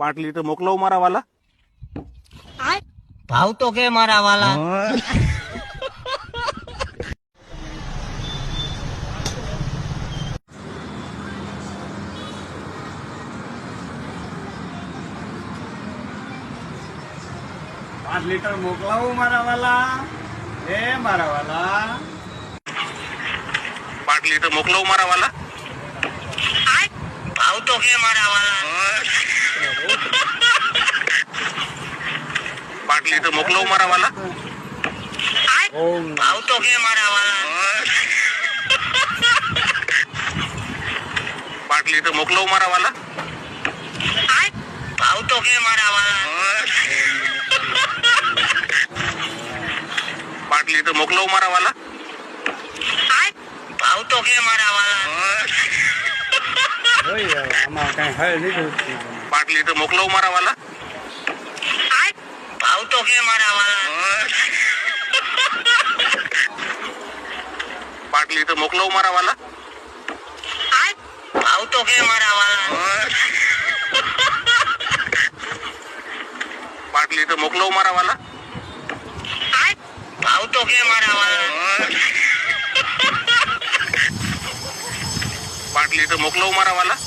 પાંચ લીટર મોકલાવું મારા વાલા? ભાવ તો કે મારા વાલા? પાંચ લીટર મોકલાવું મારા વાલા? એ મારા વાલા. પાંચ લીટર મોકલાવું મારા વાલા? ભાવ તો કે મારા વાલા? પાંચ લીટર મોકલાવું મારા વાલા. ભાવ તો કે મારા વાલા. પાંચ તો મોકલો મારા વાલા. ભાવ તો કે મારા વાલા. પાંચ તો મોકલો મારા વાલા. ભાવ તો કે મારા વાલા. જોઈ તો મોકલાવું મારા વાલા. ભાવ તો કે મારા વાલા પાટલી તો મોકલો મારા વાલા? ભાવ તો કે મારા વાલા પાટલી તો મોકલો મારા વાલા? ભાવ તો કે મારા વાલા પાટલી તો મોકલો મારા વાલા?